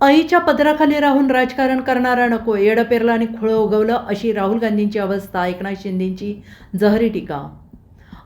आईच्या पदराखाली राहून राजकारण करणारा नको येडं पेरलं आणि खुळं उगवलं अशी राहुल गांधींची अवस्था एकनाथ शिंदेंची जहरी टीका.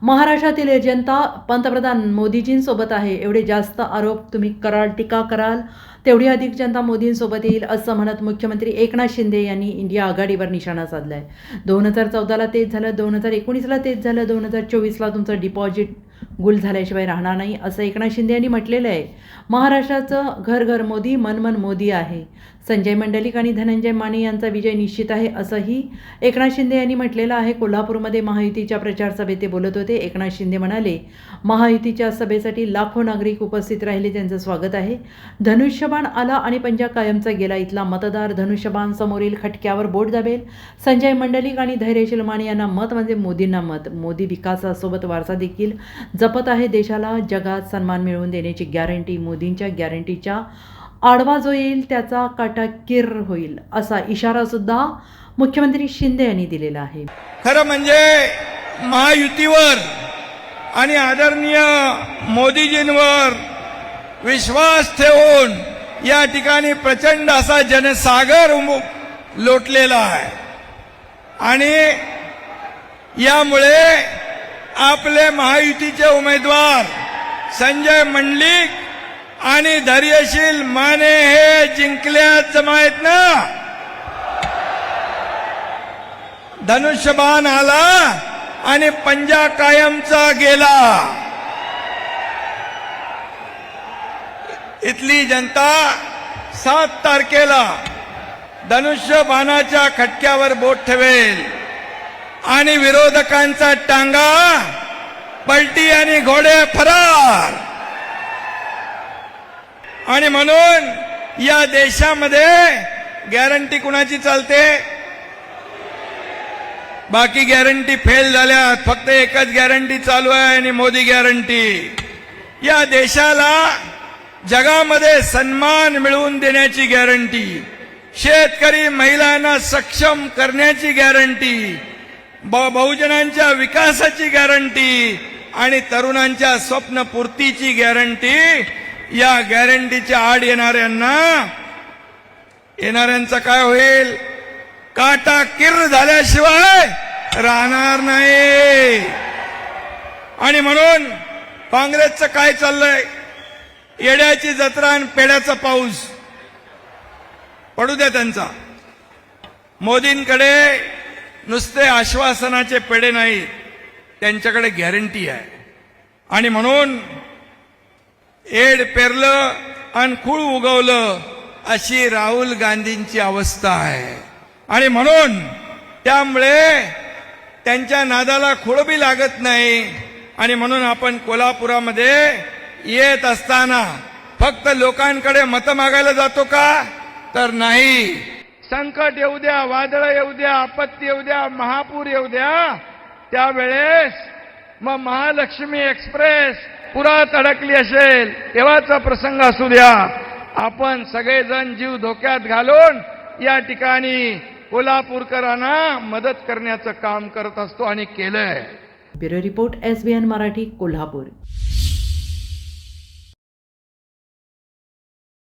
महाराष्ट्रातील जनता पंतप्रधान मोदीजींसोबत आहे एवढे जास्त आरोप तुम्ही कराल टीका कराल तेवढी अधिक जनता मोदींसोबत येईल असं म्हणत मुख्यमंत्री एकनाथ शिंदे यांनी इंडिया आघाडीवर निशाणा साधला आहे दोन हजार चौदाला तेच झालं दोन हजार एकोणीसला तेच झालं दोन हजार चोवीसला तुमचं डिपॉझिट गुल झाल्याशिवाय राहणार नाही असं एकनाथ शिंदे यांनी म्हटलेलं आहे. महाराष्ट्राचं घर घर मोदी मन मन मोदी आहे. संजय मंडलिक आणि धनंजय माने यांचा विजय निश्चित आहे असंही एकनाथ शिंदे यांनी म्हटलेलं आहे. कोल्हापूरमध्ये महायुतीच्या प्रचार सभेत ते बोलत होते. एकनाथ शिंदे म्हणाले महायुतीच्या सभेसाठी लाखो नागरिक उपस्थित राहिले त्यांचं स्वागत आहे. धनुष्यबाण आला आणि पंजा कायमचा गेला. इथला मतदार धनुष्यबाण समोरील खटक्यावर बोट दाबेल. संजय मंडलिक आणि धैर्यशील माने यांना मत म्हणजे मोदींना मत. मोदी विकासासोबत वारसा देखील जपत आहे देशाला जगात सन्मान मिळवून देण्याची गॅरंटी मोदींच्या गॅरंटीच्या आडवा जो येईल त्याचा काटा किर होईल असा इशारा सुद्धा मुख्यमंत्री शिंदे यांनी दिलेला आहे. खरं म्हणजे महायुतीवर आणि आदरणीय मोदीजींवर विश्वास ठेवून या ठिकाणी प्रचंड असा जनसागर उम- लोटलेला आहे. आणि यामुळे आपले महायुतीचे उमेदवार संजय मंडलिक आणि धैर्यशील माने हे जिंकल्याच माहीत ना? धनुष्यबाण आला आणि पंजा कायमचा गेला. इथली जनता सात तारखेला धनुष्यबाणाच्या खटक्यावर बोट ठेवेल. आणि विरोधकांचा टांगा पलटी आणि घोडे फरार. आणि म्हणून या देशामध्ये गॅरंटी कुणाची चालते? बाकी गॅरंटी फेल झाल्या फक्त एकच गॅरंटी चालू आहे आणि मोदी गॅरंटी. या देशाला जगामध्ये सन्मान मिळवून देण्याची गॅरंटी शेतकरी महिलांना सक्षम करण्याची गॅरंटी बहुजनांच्या विकासाची गॅरंटी आणि तरुणांच्या स्वप्नपूर्तीची गॅरंटी या गॅरंटीच्या आड येणाऱ्यांना येणाऱ्यांचं काय होईल? काटा किर्र झाल्याशिवाय राहणार नाही. आणि म्हणून काँग्रेसचं काय चाललंय? येड्याची जत्रा आणि पेड्याचा पाऊस. पडू द्या त्यांचा. मोदींकडे नुसते आश्वासनाचे पेढे नाही त्यांच्याकडे गॅरंटी आहे. आणि म्हणून एड पेरलं आणि खूळ उगवलं अशी राहुल गांधींची अवस्था आहे. आणि म्हणून त्यामुळे त्यांच्या नादाला खुळबी लागत नाही. आणि म्हणून आपण कोल्हापुरामध्ये येत असताना फक्त लोकांकडे मतं मागायला जातो का? तर नाही. संकट येऊ द्या वादळ येऊ द्या आपत्ती येऊ द्या महापूर येऊ द्या त्यावेळेस मग महालक्ष्मी एक्सप्रेस पुरात अडकली असेल तेव्हाचा प्रसंग असू द्या. आपण सगळेजण जीव धोक्यात घालून या ठिकाणी कोल्हापूरकरांना मदत करण्याचं काम करत असतो आणि केलंय. Bureau report S B N Marathi Kolhapur.